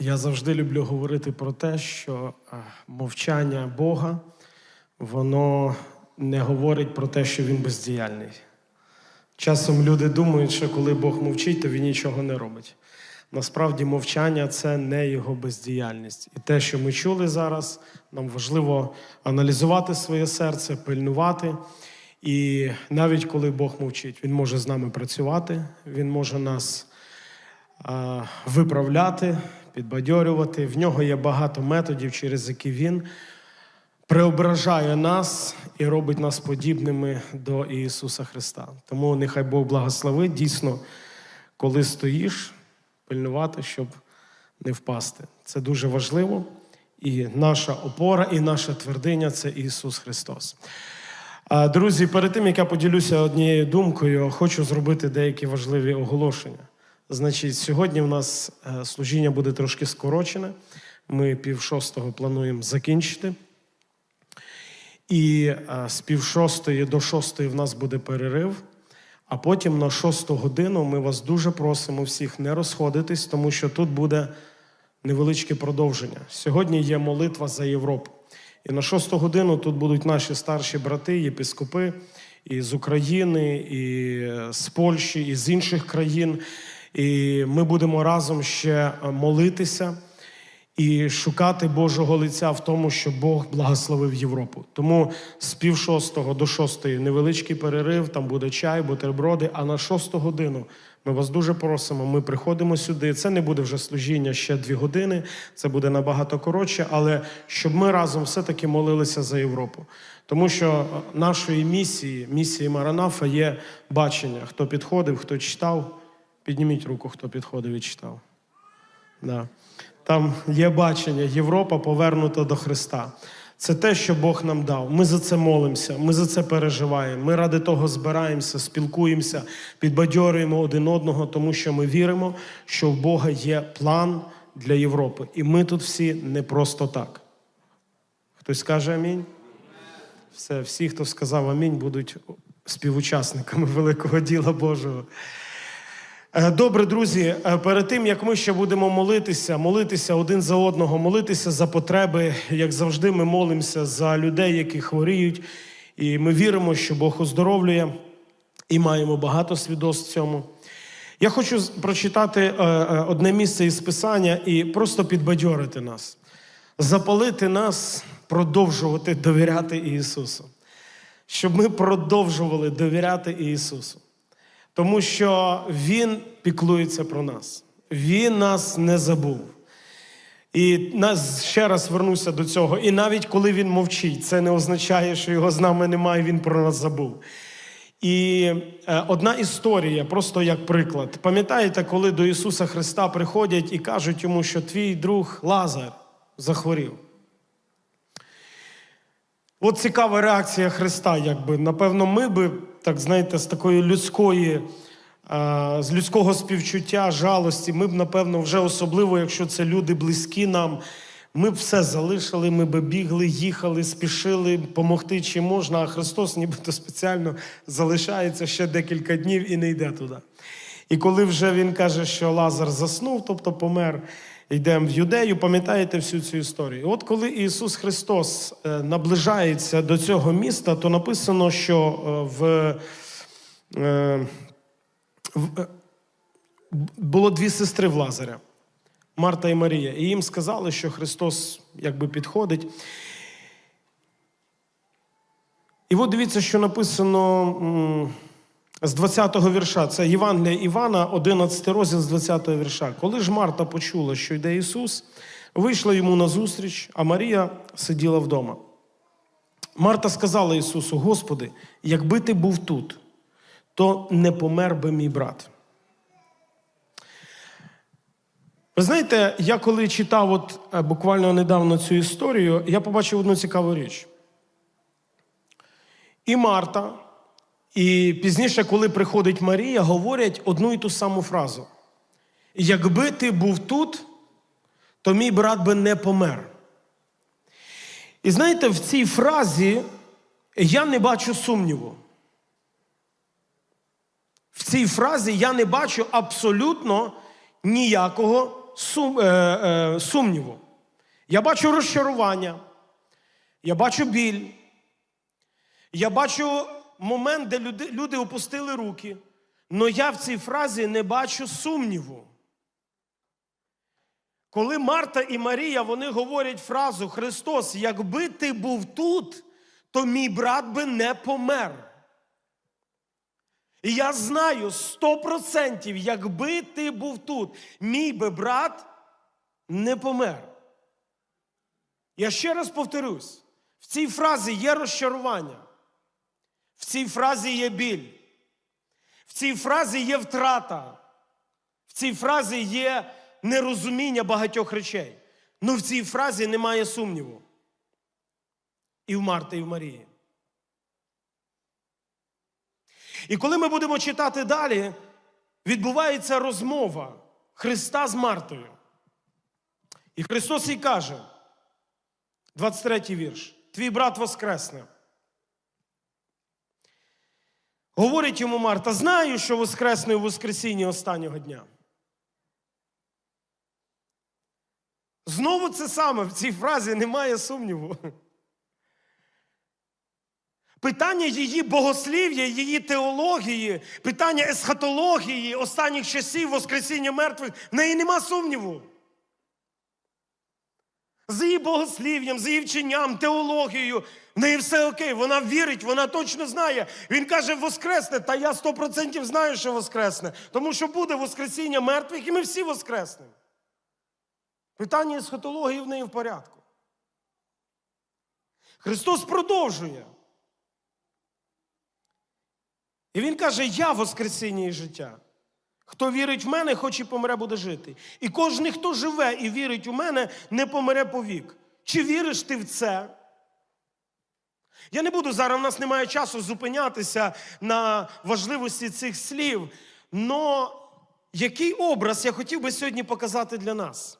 Я завжди люблю говорити про те, що е, мовчання Бога, воно не говорить про те, що він бездіяльний. Часом люди думають, що коли Бог мовчить, то він нічого не робить. Насправді, мовчання це не його бездіяльність. І те, що ми чули зараз, нам важливо аналізувати своє серце, пильнувати. І навіть коли Бог мовчить, Він може з нами працювати, Він може нас а, виправляти, підбадьорювати. В нього є багато методів, через які він преображає нас і робить нас подібними до Ісуса Христа. Тому нехай Бог благословить дійсно, коли стоїш, пильнувати, щоб не впасти. Це дуже важливо. І наша опора, і наша твердиня це Ісус Христос. Друзі, перед тим як я поділюся однією думкою, хочу зробити деякі важливі оголошення. Значить, сьогодні в нас е, служіння буде трошки скорочене. Ми пів шостого плануємо закінчити. І е, з пів шостої до шостої в нас буде перерив. А потім на шосту годину ми вас дуже просимо всіх не розходитись, тому що тут буде невеличке продовження. Сьогодні є молитва за Європу. І на шосту годину тут будуть наші старші брати, єпископи і з України, і з Польщі, і з інших країн. І ми будемо разом ще молитися і шукати Божого лиця в тому, що Бог благословив Європу. Тому з пів шостого до шостої невеличкий перерив, там буде чай, бутерброди. А на шосту годину ми вас дуже просимо. Ми приходимо сюди. Це не буде вже служіння ще дві години, це буде набагато коротше, але щоб ми разом все-таки молилися за Європу. Тому що нашої місії, місії Маранафа є бачення. Хто підходив, хто читав, підніміть руку, хто підходив і читав. Да. Там є бачення, Європа повернута до Христа. Це те, що Бог нам дав. Ми за це молимося, ми за це переживаємо. Ми ради того збираємося, спілкуємося, підбадьорюємо один одного, тому що ми віримо, що в Бога є план для Європи. І ми тут всі не просто так. Хтось скаже амінь? Все, всі, хто сказав амінь, будуть співучасниками великого діла Божого. Е, Добре, друзі, е, перед тим як ми ще будемо молитися, молитися один за одного, молитися за потреби, як завжди, ми молимося за людей, які хворіють, і ми віримо, що Бог оздоровлює, і маємо багато свідоцтв в цьому. Я хочу прочитати е, одне місце із Писання і просто підбадьорити нас, запалити нас, продовжувати довіряти Ісусу, щоб ми продовжували довіряти Ісусу. Тому що Він піклується про нас. Він нас не забув. І нас ще раз вернуся до цього. І навіть коли він мовчить, це не означає, що його з нами немає, він про нас забув. І е, одна історія, просто як приклад. Пам'ятаєте, коли до Ісуса Христа приходять і кажуть йому, що твій друг Лазар захворів. От цікава реакція Христа, якби. Напевно, ми би, так знаєте, з такої людської, з людського співчуття, жалості, ми б, напевно, вже особливо, якщо це люди близькі нам, ми б все залишили, ми б бігли, їхали, спішили помогти чи можна, а Христос нібито спеціально залишається ще декілька днів і не йде туди. І коли вже він каже, що Лазар заснув, тобто помер, йдемо в юдею, пам'ятаєте всю цю історію. От коли Ісус Христос е, наближається до цього міста, то написано, що е, в, е, в- було дві сестри в Лазаря, Марта і Марія. І їм сказали, що Христос якби підходить. І от дивіться, що написано з 20-го вірша. Це Євангелія Івана, 11 розділ з 20-го вірша. Коли ж Марта почула, що йде Ісус, вийшла йому назустріч, а Марія сиділа вдома. Марта сказала Ісусу: Господи, якби ти був тут, то не помер би мій брат. Ви знаєте, я коли читав от, е, буквально недавно цю історію, я побачив одну цікаву річ. І Марта, і пізніше, коли приходить Марія, говорять одну і ту саму фразу: Якби ти був тут, то мій брат би не помер. І знаєте, в цій фразі я не бачу сумніву. В цій фразі я не бачу абсолютно ніякого сум, е, е, сумніву. Я бачу розчарування, я бачу біль, я бачу момент, де люди, люди опустили руки, але я в цій фразі не бачу сумніву. Коли Марта і Марія вони говорять фразу Христос, якби ти був тут, то мій брат би не помер. І я знаю сто процентів, якби ти був тут, мій би брат не помер. Я ще раз повторюсь: в цій фразі є розчарування, в цій фразі є біль, в цій фразі є втрата, в цій фразі є нерозуміння багатьох речей. Ну в цій фразі немає сумніву. І в Марти, і в Марії. І коли ми будемо читати далі, відбувається розмова Христа з Мартою. І Христос їй каже, 23 вірш, твій брат воскресне. Говорить йому Марта, знаю, що воскресне у Воскресінні останнього дня. Знову це саме в цій фразі немає сумніву. Питання її богослів'я, її теології, питання есхатології останніх часів Воскресіння мертвих, в неї нема сумніву. З її богослів'ям, з її вченням, теологією, в неї все окей, вона вірить, вона точно знає. Він каже, воскресне, та я сто процентів знаю, що воскресне, тому що буде Воскресіння мертвих, і ми всі воскреснемо. Питання есхатології в неї в порядку. Христос продовжує. І Він каже: Я Воскресіння і життя. Хто вірить в мене, хоч і помре, буде жити. І кожен, хто живе і вірить у мене, не помре повік. Чи віриш ти в це? Я не буду зараз, у нас немає часу зупинятися на важливості цих слів. Но який образ я хотів би сьогодні показати для нас?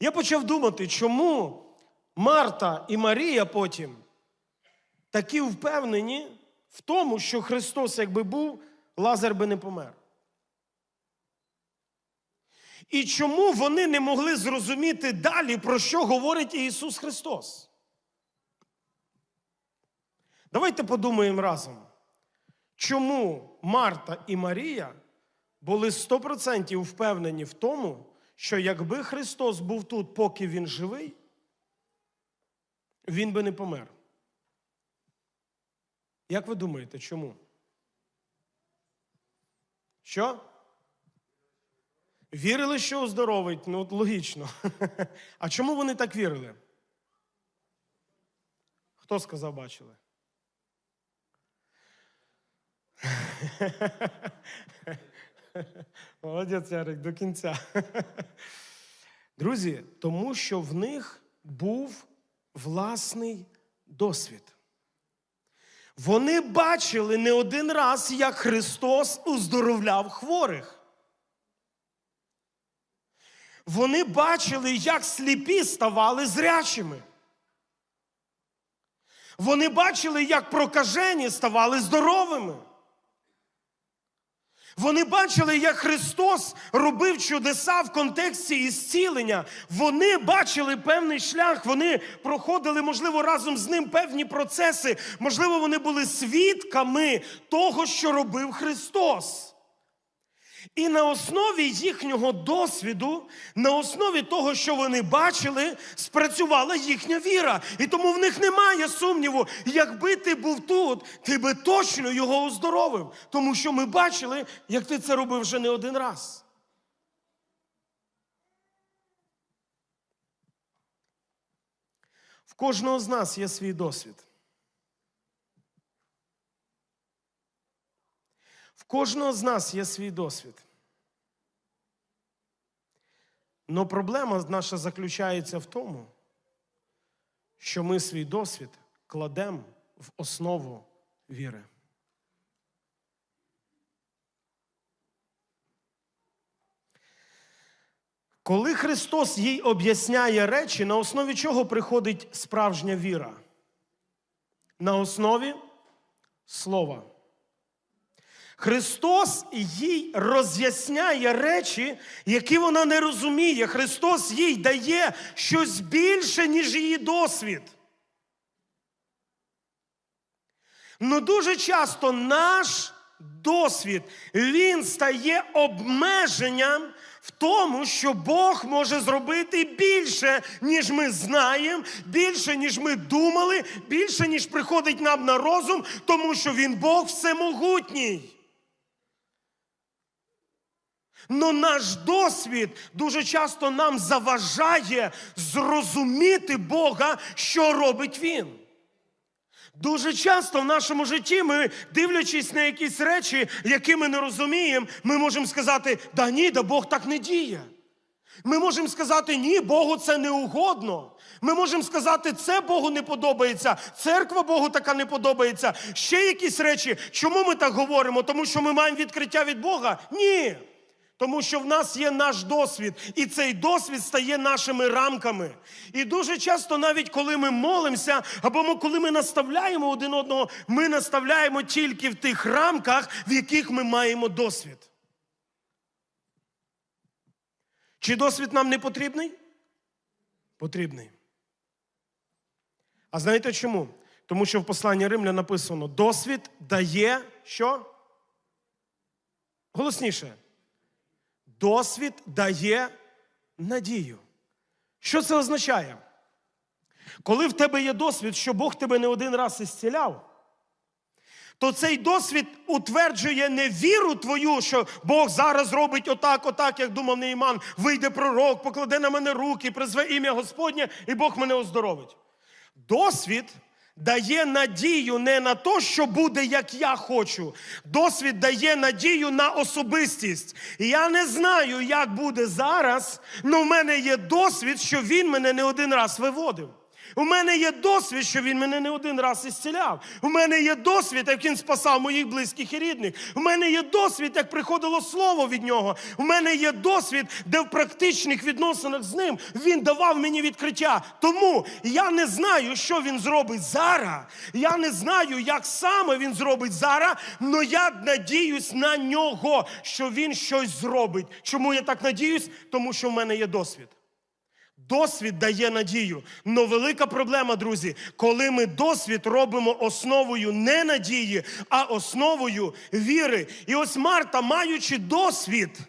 Я почав думати, чому Марта і Марія потім такі впевнені в тому, що Христос, якби був, Лазар би не помер. І чому вони не могли зрозуміти далі, про що говорить Ісус Христос? Давайте подумаємо разом, чому Марта і Марія були 100% впевнені в тому, що якби Христос був тут, поки Він живий, Він би не помер. Як ви думаєте, чому? Що? Вірили, що оздоровить? Ну, логічно. А чому вони так вірили? Хто сказав, бачили? Молодець, Ярик, до кінця. Друзі, тому що в них був власний досвід. Вони бачили не один раз, як Христос уздоровляв хворих. Вони бачили, як сліпі ставали зрячими. Вони бачили, як прокажені ставали здоровими. Вони бачили, як Христос робив чудеса в контексті ісцілення. Вони бачили певний шлях, вони проходили, можливо, разом з ним певні процеси. Можливо, вони були свідками того, що робив Христос. І на основі їхнього досвіду, на основі того, що вони бачили, спрацювала їхня віра. І тому в них немає сумніву, якби ти був тут, ти би точно його оздоровив. Тому що ми бачили, як ти це робив вже не один раз. В кожного з нас є свій досвід. В кожного з нас є свій досвід. Но проблема наша заключається в тому, що ми свій досвід кладемо в основу віри. Коли Христос їй об'ясняє речі, на основі чого приходить справжня віра? На основі слова. Христос їй роз'ясняє речі, які вона не розуміє. Христос їй дає щось більше, ніж її досвід. Ну дуже часто наш досвід він стає обмеженням в тому, що Бог може зробити більше, ніж ми знаємо, більше, ніж ми думали, більше, ніж приходить нам на розум, тому що Він Бог всемогутній. Но наш досвід дуже часто нам заважає зрозуміти Бога, що робить Він. Дуже часто в нашому житті ми, дивлячись на якісь речі, які ми не розуміємо, ми можемо сказати, да ні, да Бог так не діє. Ми можемо сказати, ні, Богу це не угодно. Ми можемо сказати, це Богу не подобається, церква Богу така не подобається. Ще якісь речі. Чому ми так говоримо? Тому що ми маємо відкриття від Бога? Ні. Тому що в нас є наш досвід, і цей досвід стає нашими рамками. І дуже часто, навіть коли ми молимося, або ми, коли ми наставляємо один одного, ми наставляємо тільки в тих рамках, в яких ми маємо досвід. Чи досвід нам не потрібний? Потрібний. А знаєте чому? Тому що в посланні Римля написано: досвід дає що? Голосніше. Досвід дає надію. Що це означає? Коли в тебе є досвід, що Бог тебе не один раз ісціляв, то цей досвід утверджує не віру твою, що Бог зараз робить отак, отак, як думав Нейман, вийде пророк, покладе на мене руки, призве ім'я Господнє, і Бог мене оздоровить. Досвід дає надію не на те, що буде, як я хочу. Досвід дає надію на особистість. Я не знаю, як буде зараз, але в мене є досвід, що він мене не один раз виводив. У мене є досвід, що він мене не один раз ісціляв. У мене є досвід, як він спасав моїх близьких і рідних. У мене є досвід, як приходило слово від нього. У мене є досвід, де в практичних відносинах з ним він давав мені відкриття. Тому я не знаю, що він зробить зараз. Я не знаю, як саме він зробить зараз, але я надіюсь на нього, що він щось зробить. Чому я так надіюсь? Тому що в мене є досвід. Досвід дає надію. Но велика проблема, друзі, коли ми досвід робимо основою не надії, а основою віри. І ось Марта, маючи досвід,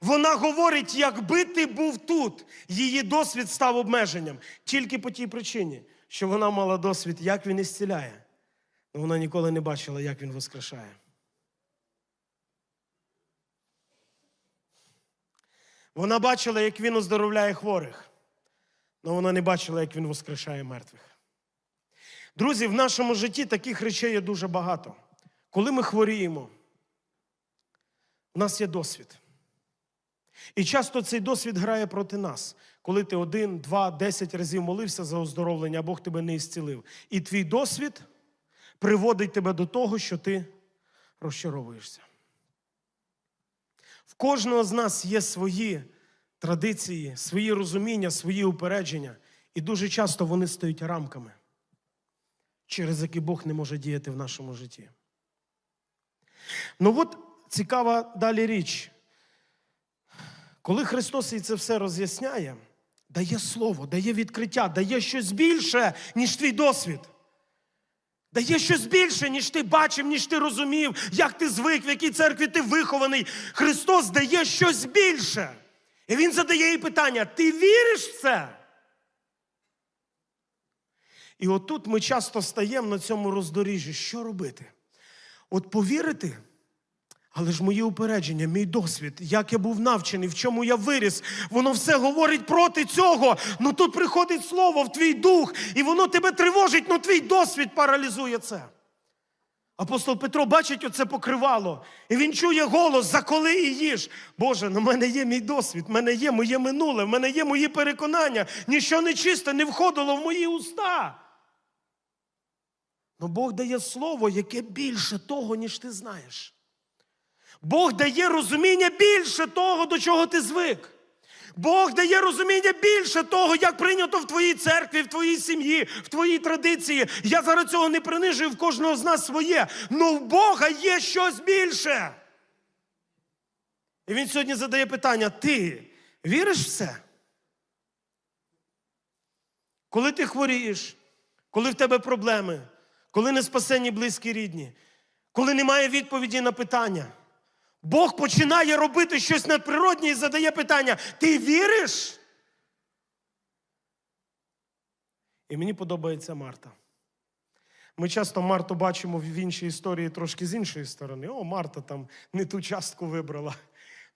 вона говорить, якби ти був тут, її досвід став обмеженням. Тільки по тій причині, що вона мала досвід, як він ісціляє. Вона ніколи не бачила, як він воскрешає. Вона бачила, як він оздоровляє хворих, але вона не бачила, як він воскрешає мертвих. Друзі, в нашому житті таких речей є дуже багато. Коли ми хворіємо, у нас є досвід. І часто цей досвід грає проти нас, коли ти один, два, десять разів молився за оздоровлення, а Бог тебе не ісцілив. І твій досвід приводить тебе до того, що ти розчаровуєшся. В кожного з нас є свої традиції, свої розуміння, свої упередження. І дуже часто вони стають рамками, через які Бог не може діяти в нашому житті. Ну от цікава далі річ. Коли Христос їй це все роз'ясняє, дає слово, дає відкриття, дає щось більше, ніж твій досвід. Дає щось більше, ніж ти бачив, ніж ти розумів, як ти звик, в якій церкві ти вихований. Христос дає щось більше. І Він задає їй питання: ти віриш в це? І отут ми часто стаємо на цьому роздоріжжі. Що робити? От повірити, але ж мої упередження, мій досвід, як я був навчений, в чому я виріс, воно все говорить проти цього. Ну тут приходить слово в твій дух, і воно тебе тривожить, ну твій досвід паралізує це. Апостол Петро бачить оце покривало, і він чує голос заколи і їж. Боже, на мене є мій досвід, в мене є моє минуле, в мене є мої переконання. Ніщо нечисте не входило в мої уста. Но Бог дає слово, яке більше того, ніж ти знаєш. Бог дає розуміння більше того, до чого ти звик. Бог дає розуміння більше того, як прийнято в твоїй церкві, в твоїй сім'ї, в твоїй традиції. Я зараз цього не принижую, в кожного з нас своє. Ну в Бога є щось більше. І він сьогодні задає питання: ти віриш в це? Коли ти хворієш, коли в тебе проблеми, коли не спасені близькі рідні, коли немає відповіді на питання, Бог починає робити щось надприроднє і задає питання: ти віриш? І мені подобається Марта. Ми часто Марту бачимо в іншій історії трошки з іншої сторони. О, Марта там не ту частку вибрала.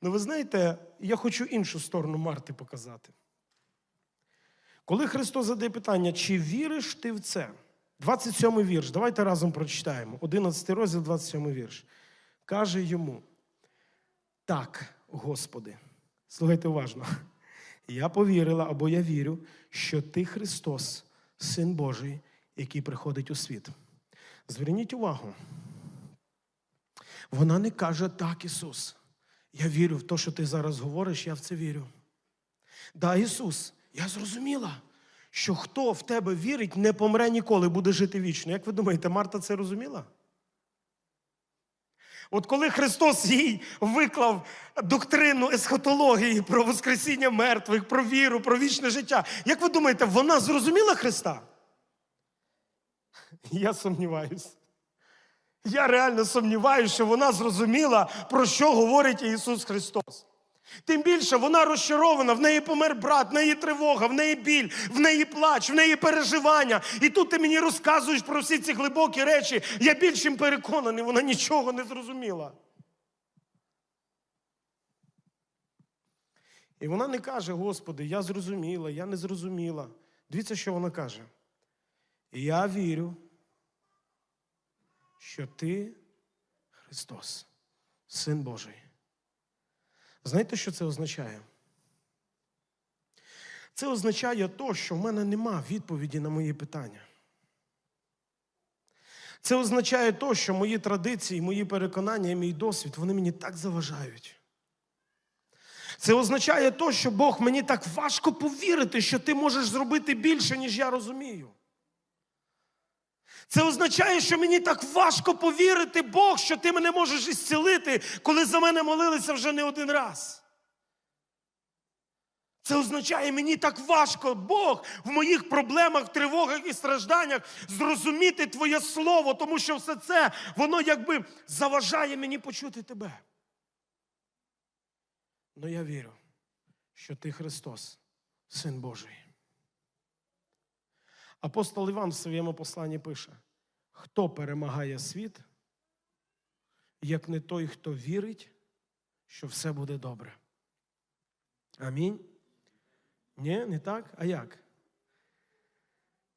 Ну, ви знаєте, я хочу іншу сторону Марти показати. Коли Христос задає питання, чи віриш ти в це? 27 вірш. Давайте разом прочитаємо. 11 розділ, 27 вірш. Каже йому: Так, Господи, слухайте уважно. Я повірила або я вірю, що ти Христос, Син Божий, який приходить у світ. Зверніть увагу. Вона не каже так, Ісус. Я вірю в те, що ти зараз говориш, я в це вірю. Да, Ісус, я зрозуміла, що хто в тебе вірить, не помре ніколи, буде жити вічно. Як ви думаєте, Марта це розуміла? От коли Христос їй виклав доктрину есхатології про Воскресіння мертвих, про віру, про вічне життя, як ви думаєте, вона зрозуміла Христа? Я сумніваюся. Я реально сумніваюся, що вона зрозуміла, про що говорить Ісус Христос. Тим більше вона розчарована, в неї помер брат, в неї тривога, в неї біль, в неї плач, в неї переживання. І тут ти мені розказуєш про всі ці глибокі речі. Я більш чим переконаний, вона нічого не зрозуміла. І вона не каже, Господи, я зрозуміла, я не зрозуміла. Дивіться, що вона каже. Я вірю, що ти Христос, Син Божий. Знаєте, що це означає? Це означає то, що в мене нема відповіді на мої питання. Це означає то, що мої традиції, мої переконання і мій досвід, вони мені так заважають. Це означає то, що Бог мені так важко повірити, що ти можеш зробити більше, ніж я розумію. Це означає, що мені так важко повірити, Бог, що ти мене можеш ісцілити, коли за мене молилися вже не один раз. Це означає, мені так важко, Бог, в моїх проблемах, тривогах і стражданнях зрозуміти Твоє Слово, тому що все це, воно якби заважає мені почути Тебе. Ну я вірю, що Ти Христос, Син Божий. Апостол Іван в своєму посланні пише: хто перемагає світ, як не той, хто вірить, що все буде добре. Амінь. Ні, не так? А як?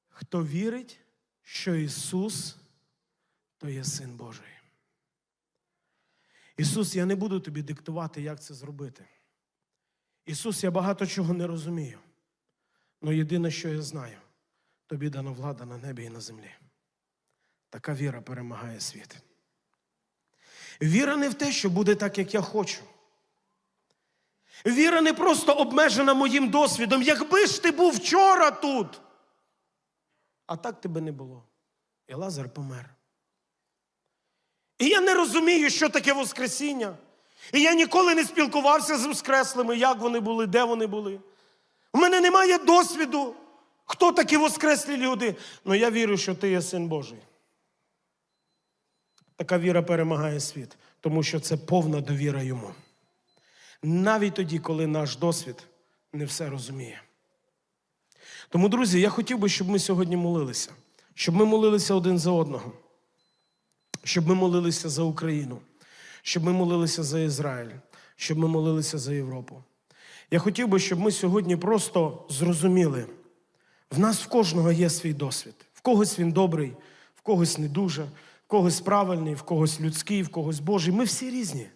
Хто вірить, що Ісус то є Син Божий. Ісус, я не буду тобі диктувати, як це зробити. Ісус, я багато чого не розумію. Але єдине, що я знаю, тобі дана влада на небі і на землі. Така віра перемагає світ. Віра не в те, що буде так, як я хочу. Віра не просто обмежена моїм досвідом. Якби ж ти був вчора тут. А так тебе не було. І Лазар помер. І я не розумію, що таке Воскресіння. І я ніколи не спілкувався з Воскреслими, як вони були, де вони були. У мене немає досвіду, хто такі Воскреслі люди. Але я вірю, що ти є син Божий. Така віра перемагає світ, тому що це повна довіра йому. Навіть тоді, коли наш досвід не все розуміє. Тому, друзі, я хотів би, щоб ми сьогодні молилися, щоб ми молилися один за одного, щоб ми молилися за Україну, щоб ми молилися за Ізраїль, щоб ми молилися за Європу. Я хотів би, щоб ми сьогодні просто зрозуміли, в нас в кожного є свій досвід. В когось він добрий, в когось не дуже, в когось правильний, в когось людський, в когось Божий. Ми всі різні.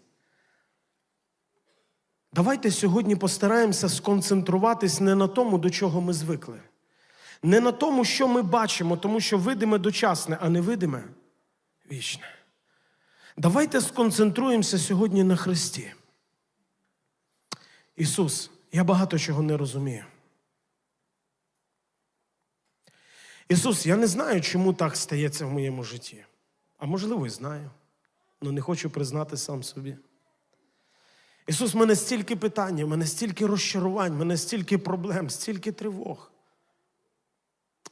Давайте сьогодні постараємося сконцентруватись не на тому, до чого ми звикли, не на тому, що ми бачимо, тому що видиме дочасне, а невидиме вічне. Давайте сконцентруємося сьогодні на Христі. Ісус, я багато чого не розумію. Ісус, я не знаю, чому так стається в моєму житті. А можливо, і знаю, але не хочу признати сам собі. Ісус, в мене стільки питань, в мене стільки розчарувань, в мене стільки проблем, стільки тривог.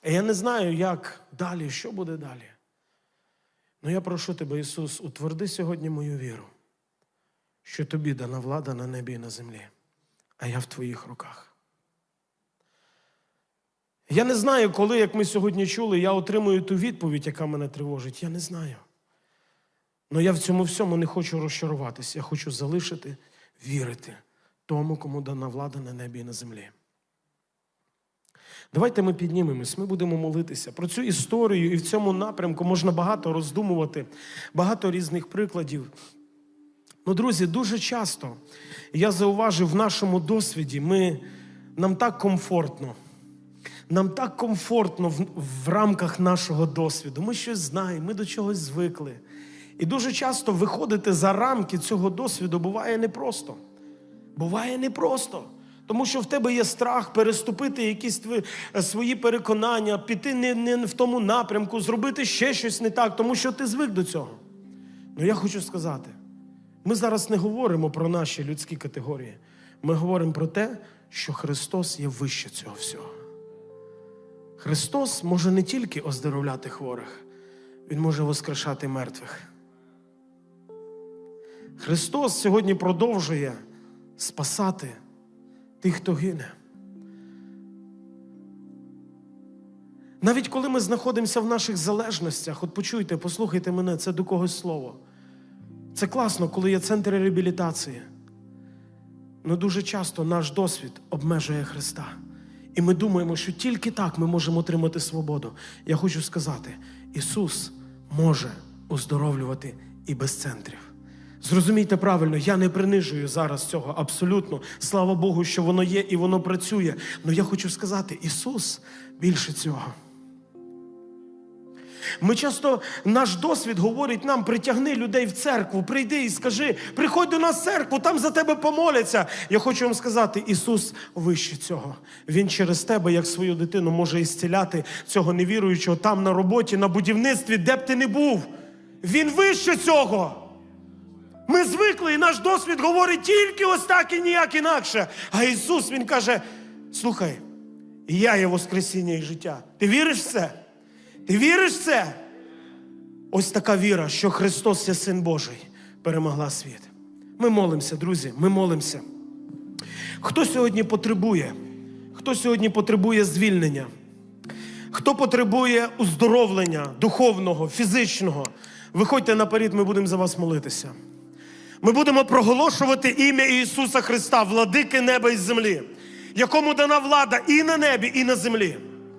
І я не знаю, як далі, що буде далі. Ну я прошу тебе, Ісус, утверди сьогодні мою віру, що тобі дана влада на небі і на землі, а я в твоїх руках. Я не знаю, коли, як ми сьогодні чули, я отримую ту відповідь, яка мене тривожить. Я не знаю. Але я в цьому всьому не хочу розчаруватися. Я хочу залишити, вірити тому, кому дана влада на небі і на землі. Давайте ми піднімемось, ми будемо молитися. Про цю історію і в цьому напрямку можна багато роздумувати, багато різних прикладів. Ну, друзі, дуже часто я зауважив в нашому досвіді, ми, нам так комфортно. Нам так комфортно в, в рамках нашого досвіду. Ми щось знаємо, ми до чогось звикли. І дуже часто виходити за рамки цього досвіду буває непросто. Буває непросто. Тому що в тебе є страх переступити якісь твої, е, свої переконання, піти не, не в тому напрямку, зробити ще щось не так, тому що ти звик до цього. Ну я хочу сказати, ми зараз не говоримо про наші людські категорії. Ми говоримо про те, що Христос є вище цього всього. Христос може не тільки оздоровляти хворих, Він може воскрешати мертвих. Христос сьогодні продовжує спасати тих, хто гине. Навіть коли ми знаходимося в наших залежностях, от почуйте, послухайте мене, це до когось слово. Це класно, коли є центри реабілітації. Але дуже часто наш досвід обмежує Христа. І ми думаємо, що тільки так ми можемо отримати свободу. Я хочу сказати, Ісус може оздоровлювати і без центрів. Зрозумійте правильно, я не принижую зараз цього абсолютно. Слава Богу, що воно є і воно працює. Але я хочу сказати, Ісус більше цього. Ми часто наш досвід говорить нам: притягни людей в церкву, прийди і скажи, приходь до нас в церкву, там за тебе помоляться. Я хочу вам сказати, Ісус вище цього. Він через тебе, як свою дитину, може ісціляти цього невіруючого там на роботі, на будівництві, де б ти не був. Він вище цього. Ми звикли, і наш досвід говорить тільки ось так і ніяк інакше. А Ісус Він каже: слухай, я є Воскресіння і життя. Ти віриш в це? Ти віриш в це? Ось така віра, що Христос є Син Божий, перемогла світ. Ми молимося, друзі, ми молимося. Хто сьогодні потребує? Хто сьогодні потребує звільнення? Хто потребує уздоровлення духовного, фізичного? Виходьте наперед, ми будемо за вас молитися. Ми будемо проголошувати ім'я Ісуса Христа, владики неба і землі, якому дана влада і на небі, і на землі.